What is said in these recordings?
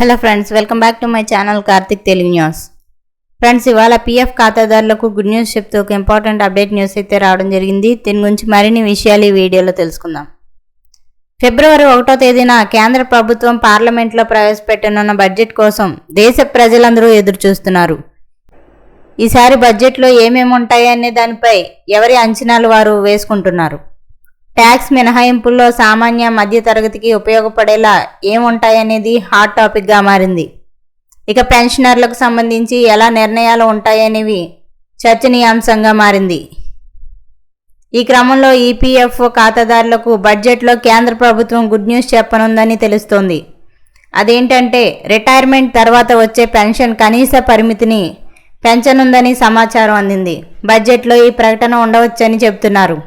Hello friends welcome back to my channel Karthik Telugu news friends ఇవాళ PF ఖాతాదారులకు good news చెప్తూ ఒక important update news అయితే రావడం జరిగింది. దీని గురించి మరిన్ని విషయాలు ఈ వీడియోలో తెలుసుకుందాం. ఫిబ్రవరి ఒకటో తేదీన కేంద్ర ప్రభుత్వం పార్లమెంట్లో ప్రవేశపెట్టనున్న బడ్జెట్ కోసం దేశ ప్రజలందరూ ఎదురు చూస్తున్నారు ఈసారి బడ్జెట్లో ఏమేమి ఉంటాయనే దానిపై ఎవరి అంచనాలు వారు వేసుకుంటున్నారు. ట్యాక్స్ మినహాయింపుల్లో సామాన్య మధ్య తరగతికి ఉపయోగపడేలా ఏముంటాయనేది హాట్ టాపిక్గా మారింది. ఇక పెన్షనర్లకు సంబంధించి ఎలా నిర్ణయాలు ఉంటాయనేవి చర్చనీయాంశంగా మారింది. ఈ క్రమంలో ఈపీఎఫ్ఓ ఖాతాదారులకు బడ్జెట్లో కేంద్ర ప్రభుత్వం గుడ్ న్యూస్ చెప్పనుందని తెలుస్తోంది. అదేంటంటే రిటైర్మెంట్ తర్వాత వచ్చే పెన్షన్ కనీస పరిమితిని పెంచనుందని సమాచారం అందింది. బడ్జెట్లో ఈ ప్రకటన ఉండవచ్చని చెబుతున్నారు.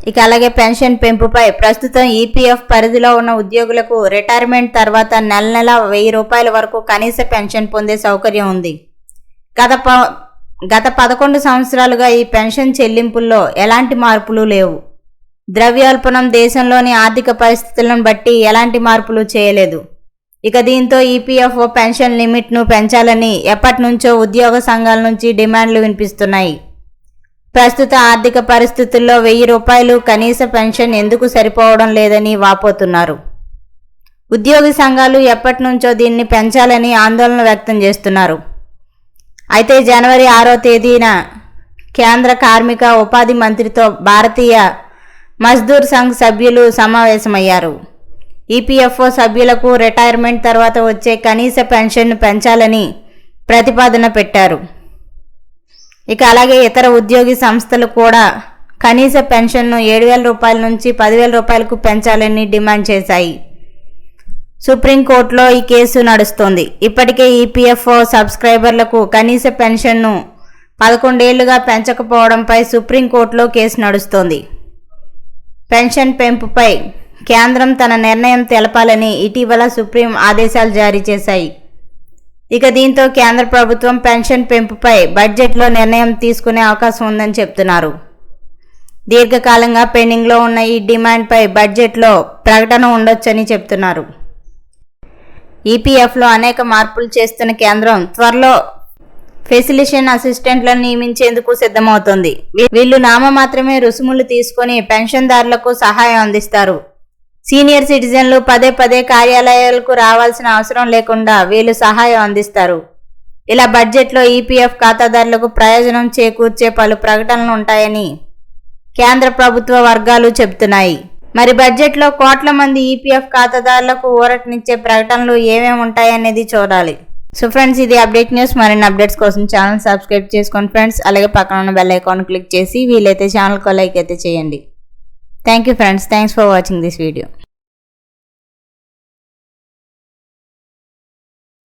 ఇక అలాగే పెన్షన్ పెంపుపై ప్రస్తుతం ఈపీఎఫ్ పరిధిలో ఉన్న ఉద్యోగులకు రిటైర్మెంట్ తర్వాత నెల నెల వెయ్యి రూపాయల వరకు కనీస పెన్షన్ పొందే సౌకర్యం ఉంది. గత ప గత పదకొండు సంవత్సరాలుగా ఈ పెన్షన్ చెల్లింపుల్లో ఎలాంటి మార్పులు లేవు. ద్రవ్యోల్బణం దేశంలోని ఆర్థిక పరిస్థితులను బట్టి ఎలాంటి మార్పులు చేయలేదు. ఇక దీంతో ఈపీఎఫ్ఓ పెన్షన్ లిమిట్ను పెంచాలని ఎప్పటి నుంచో ఉద్యోగ సంఘాల నుంచి డిమాండ్లు వినిపిస్తున్నాయి. ప్రస్తుత ఆర్థిక పరిస్థితుల్లో వెయ్యి రూపాయలు కనీస పెన్షన్ ఎందుకు సరిపోవడం లేదని వాపోతున్నారు. ఉద్యోగి సంఘాలు ఎప్పటి నుంచో దీన్ని పెంచాలని ఆందోళన వ్యక్తం చేస్తున్నారు. అయితే జనవరి ఆరో తేదీన కేంద్ర కార్మిక ఉపాధి మంత్రితో భారతీయ మజ్దూర్ సంఘ్ సభ్యులు సమావేశమయ్యారు. ఈపీఎఫ్ఓ సభ్యులకు రిటైర్మెంట్ తర్వాత వచ్చే కనీస పెన్షన్ను పెంచాలని ప్రతిపాదన పెట్టారు. ఇక అలాగే ఇతర ఉద్యోగి సంస్థలు కూడా కనీస పెన్షన్ను ఏడు వేల రూపాయల నుంచి పదివేల రూపాయలకు పెంచాలని డిమాండ్ చేశాయి. సుప్రీంకోర్టులో ఈ కేసు నడుస్తోంది. ఇప్పటికే ఈపీఎఫ్ఓ సబ్స్క్రైబర్లకు కనీస పెన్షన్ను పదకొండేళ్ళుగా పెంచకపోవడంపై సుప్రీంకోర్టులో కేసు నడుస్తోంది. పెన్షన్ పెంపుపై కేంద్రం తన నిర్ణయం తెలపాలని ఇటీవల సుప్రీం ఆదేశాలు జారీ చేశాయి. ఇక దీంతో కేంద్ర ప్రభుత్వం పెన్షన్ పెంపుపై బడ్జెట్లో నిర్ణయం తీసుకునే అవకాశం ఉందని చెప్తున్నారు. దీర్ఘకాలంగా పెండింగ్లో ఉన్న ఈ డిమాండ్పై బడ్జెట్లో ప్రకటన ఉండొచ్చని చెప్తున్నారు. ఈపీఎఫ్లో అనేక మార్పులు చేస్తున్న కేంద్రం త్వరలో ఫెసిలిషన్ అసిస్టెంట్లను నియమించేందుకు సిద్ధమవుతోంది. వీళ్ళు నామ మాత్రమే రుసుములు తీసుకొని పెన్షన్దారులకు సహాయం అందిస్తారు. సీనియర్ సిటిజన్లు పదే పదే కార్యాలయాలకు రావాల్సిన అవసరం లేకుండా వీళ్ళు సహాయం అందిస్తారు. ఇలా బడ్జెట్లో ఈపీఎఫ్ ఖాతాదారులకు ప్రయోజనం చేకూర్చే పలు ప్రకటనలు ఉంటాయని కేంద్ర ప్రభుత్వ వర్గాలు చెబుతున్నాయి. మరి బడ్జెట్లో కోట్ల మంది ఈపీఎఫ్ ఖాతాదారులకు ఊరటనిచ్చే ప్రకటనలు ఏమేమి ఉంటాయనేది చూడాలి. సో ఫ్రెండ్స్ ఇది అప్డేట్ న్యూస్. మరిన్ని అప్డేట్స్ కోసం ఛానల్ సబ్స్క్రైబ్ చేసుకోండి ఫ్రెండ్స్. అలాగే పక్కన ఉన్న బెల్ ఐకాన్ క్లిక్ చేసి వీలైతే ఛానల్కు లైక్ అయితే చేయండి. Thank you friends. Thanks for watching this video.